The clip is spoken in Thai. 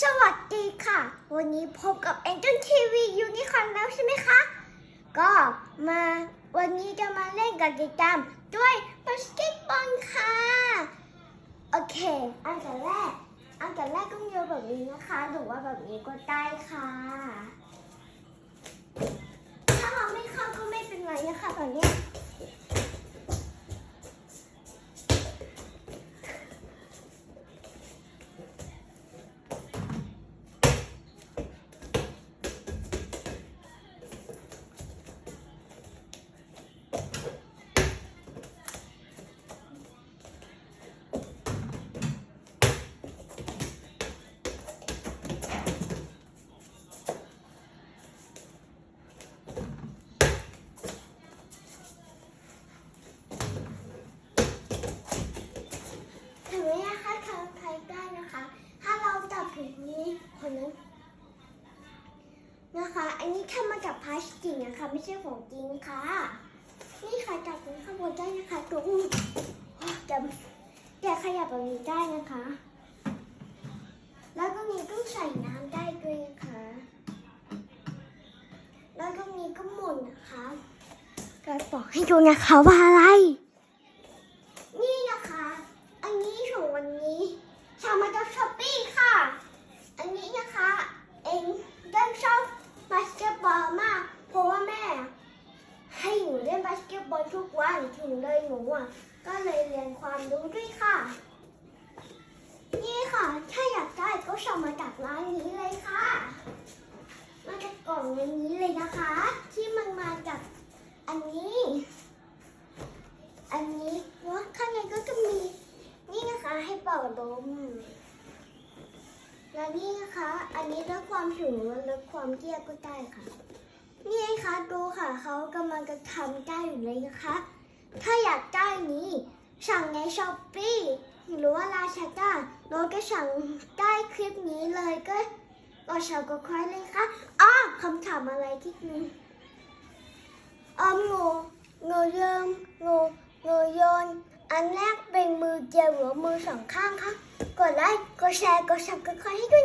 สวัสดีค่ะ วันนี้พบกับ a n g e l TV Unicorn แล้วใช่ไหมคะ ก็มาวันนี้จะมาเล่นกับกิจกรรมด้วยบาสเกตบอลค่ะ โอเค อันดับแรก อันดับแรกต้องโยนแบบนี้นะคะหรือว่าแบบนี้ก็ได้ค่ะ ถ้าเราไม่เข้าก็ไม่เป็นไรนะคะตอนนี้ นั้นนะคะ อันนี้ทำมาจากพลาสติกนะคะ ไม่ใช่ของจริงค่ะนี่ค่ะจับตรงข้างบนได้นะคะตรงจะจะขยับแบบนี้ได้นะคะ แล้วตรงนี้ต้องใส่น้ำได้ด้วยนะคะ แล้วตรงนี้ก็หมุนนะคะจะบอกให้ดูนะคะว่าอะไร นี่นะคะ อันนี้ของวันนี้ชาวมาจากช้อปปี้ค่ะ อันนี้นะคะ เองเริ่มชอบบาสเกตบอลมาก เพราะว่าแม่ ใหนูเล่นบาสเกตบอลทุกวันถึงเลยหนูอะก็เลยเรียนความรู้ด้วยค่ะ นี่ค่ะ ถ้าอยากได้ก็สั่งมาจากร้านนี้เลยค่ะ มาจากกล่องอันนี้เลยนะคะ ที่มันมาจากอันนี้ อันนี้ว่าข้างในก็จะมี นี่นะคะให้เป่าลมและนี่นะคะ อันนี้ลดความสูงและลดความเตี้ยก็ได้ค่ะ นี่ไงคะดูค่ะเขาำลังทำได้อยู่เลยนะคะ ถ้าอยากได้นี้ สั่งในช้อปปี้หรือว่าลาชาด้าเราก็สั่งได้คลิปนี้เลยก็ก็สั่งก็ค่อยเลยค่ะอ้อคำถามอะไรที่นึงอมงูงูเยิมงูงูโยน อันแรกเป็นมือเดียวหรือมือสองข้างคะกดไลค์กดแชร์กดซับสไครต์ให้ด้วย